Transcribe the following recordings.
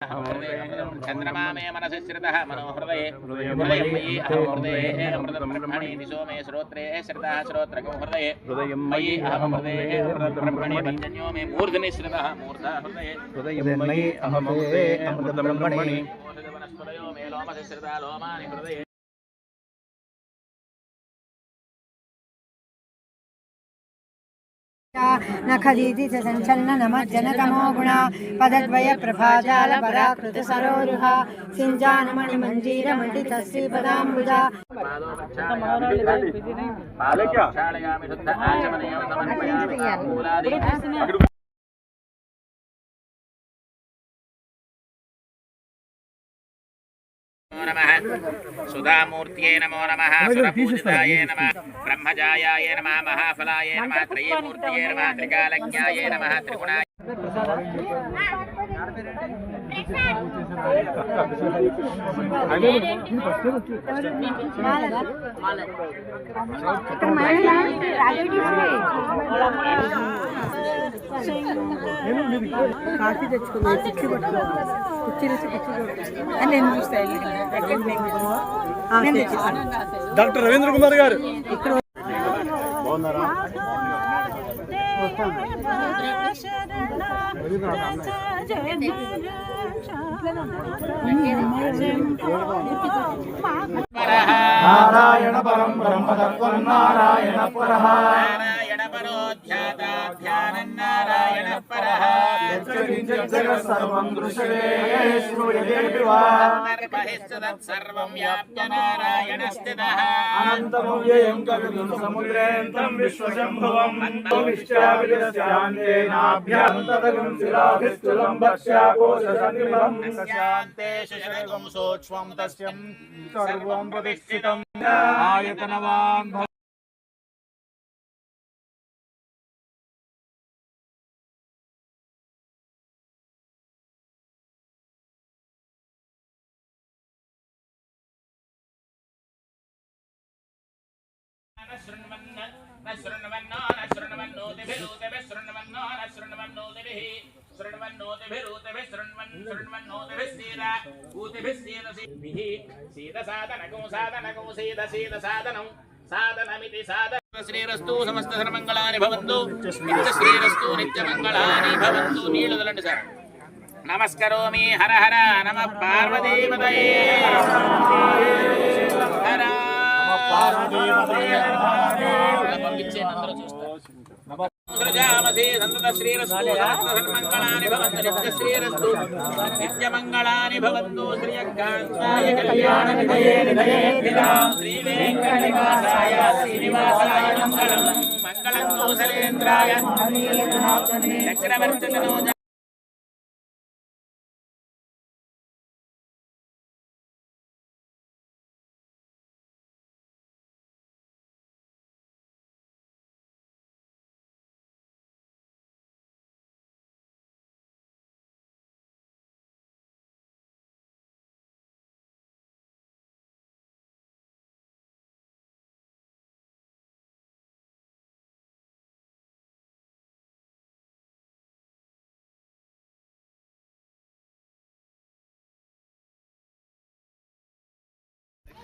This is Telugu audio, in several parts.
चन्द्रमामे मनसि श्रितः मनोहृदये हृदयं मयि अहं हृदये अमृतब्रह्मणि दिशो मे श्रोत्रे श्रितः श्रोत्रकं हृदये हृदयं मयि अहं हृदये अमृतब्रह्मणि पञ्जन्यो मे मूर्धनि श्रितः मूर्धा हृदये हृदयं मयि अहं हृदये अमृतब्रह्मणि मे लोमसि श्रिता लोमानि हृदये నఖదీతి సంచలన నమజ్జనతమో గుణ పదద్వయ ప్రభాజాల పరాకృత సరోరుహ సింజానమణి మంజీర మండిత శ్రీపదాంబుజ పాదోక్షాళయామి ఆచమనీయం సమర్పయామి మూలాది నమః సుధామూర్త్యై నమో నమః సురపూజితాయ నమః బ్రహ్మజాయాయ నమః మహాఫలాయ నమః త్రయమూర్తయే నమః త్రికాలజ్ఞాయ నమః త్రిగుణాయ కాఫీ తెచ్చుకున్నా కుర్చీ పట్టుకో కుర్చీ నుంచి కుర్చీ అని నేను చూస్తాను డాక్టర్ రవీంద్ర కుమార్ గారు. నారాయణ పరం బ్రహ్మతత్వం నారాయణ పరః. జగత్ సర్వం దృశ్యతే శ్రూయతే వా సర్వం వ్యాప్య నారాయణ స్థితః అనంతమవ్యయం కవితుం సముద్రేంతం విశ్వశంభవం భక్ష్యాకోశసంగమం శాంతే శశరగం సూక్ష్మం తస్యం సర్వం ప్రతిష్ఠితం. ఆయతనవాన్ శృణ్వన్న న శృణ్వన్న న శృణ్వన్నోదిభిరూతిభి శృణ్వన్న న శృణ్వన్నోదిభిః శృణ్వన్నోదిభిరూతిభి శృణ్వన్ శృణ్వన్నోదిభిః సీద ఊతిభిః సీద సీభిః సీద సాధనకం సాధనకం సీద సీద సాధనం సాధనమితి సాధన శ్రీరస్తు సమస్త ధర్మంగళాని భవంతు. శ్రీరస్తు నిత్య భవంతు. నీళ్ళు వదలండి సార్. నమస్కరోమి హర హర నమ పార్వతీపతయే పంపించేయండి అందరూ చూస్తారు సృజామసి భవంతు నిత్య నిత్యమంగళాని భవంతు శ్రీయకాంతాయ కళ్యాణ నిధయే శ్రీ వెంకటనివాసాయ శ్రీనివాసాయ మంగళం మంగళం కౌసలేంద్రాయ చక్రవర్తి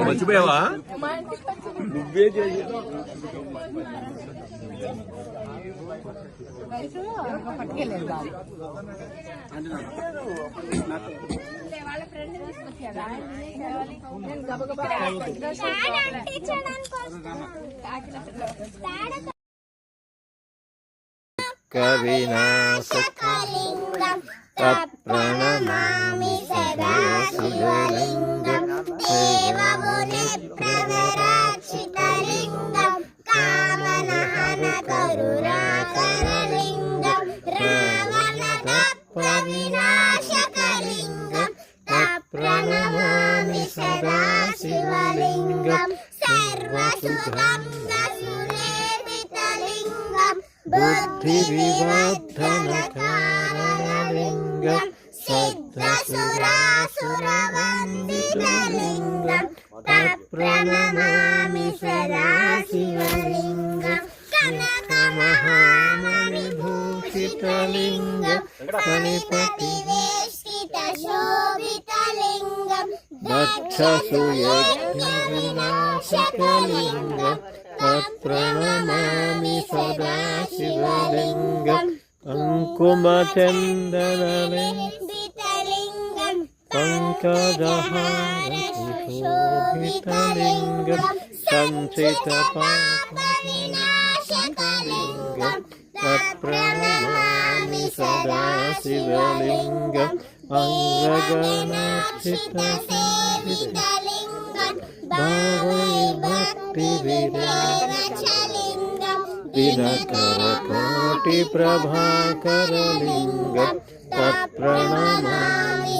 మర్చిపోయావా నువ్వే చేసి వాళ్ళ ఫ్రెండ్ నేను గబగబా ప్రణమామి సదా శివలింగం దేవముని ప్రవరాక్షితలింగం కామనహన కరుణాకరలింగం రావణ తప్ప వినాశకలింగం ప్రణమామి సదా సర్వసుఖం నరులేవితలింగం బుద్ధి వివర్ధనకా लिंगम सद्रसुरासुरवंदितलिङ्गं प्रप्रणमामि सदा शिवलिङ्गं कनकमहामणिभूषितलिङ्गं गणपतिवेष्टितशोभितलिङ्गं दक्षसु यज्ञविनाशकलिङ्गं तत्प्रणमामि सदा शिवलिङ्गम् Ang kumatendalale Pankadahara Sushobhitalingam Sanchita Papalinashakalingam Tapranamami Sadasivalingam Angaganachita विरकरकोटिप्रभाकरलिङ्गं तत्प्रणमामि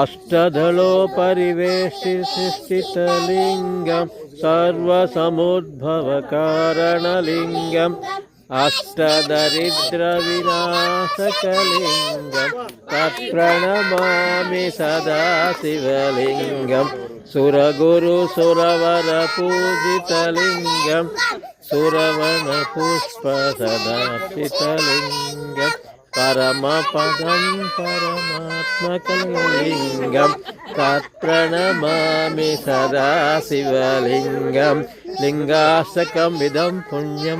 अष्टदलोपरिवेष्टितलिङ्गं सर्वसमुद्भवकारणलिङ्गं अष्टदरिद्रविनाशकलिङ्गं तत्प्रणमामि सदा शिवलिङ्गं सुरगुरुसुरवरपूजितलिङ्गं सुरवनपुष्पसदार्चितलिङ्गं परमपदं परमात्मकलिङ्गं तत्प्रणमामि सदा शिवलिङ्गं लिङ्गाशकमिदं पुण्यं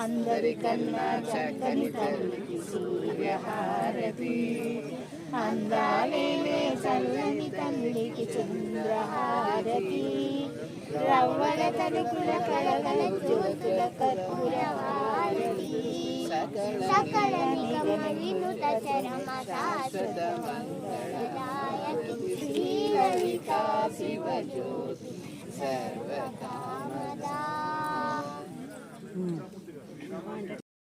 అందరికన్నా చక్కని తల్లికి సూర్యహారతి అందాలేలే చల్లని తల్లికి చంద్రహారతి రవ్వల తలుపుల కలగల జ్యోతుల కర్పూర హారతి సకల నిగమ వినుత చరమ శాశ్వత మంగళదాయకి శ్రీలలితా శివజ్యోతి సర్వకామదా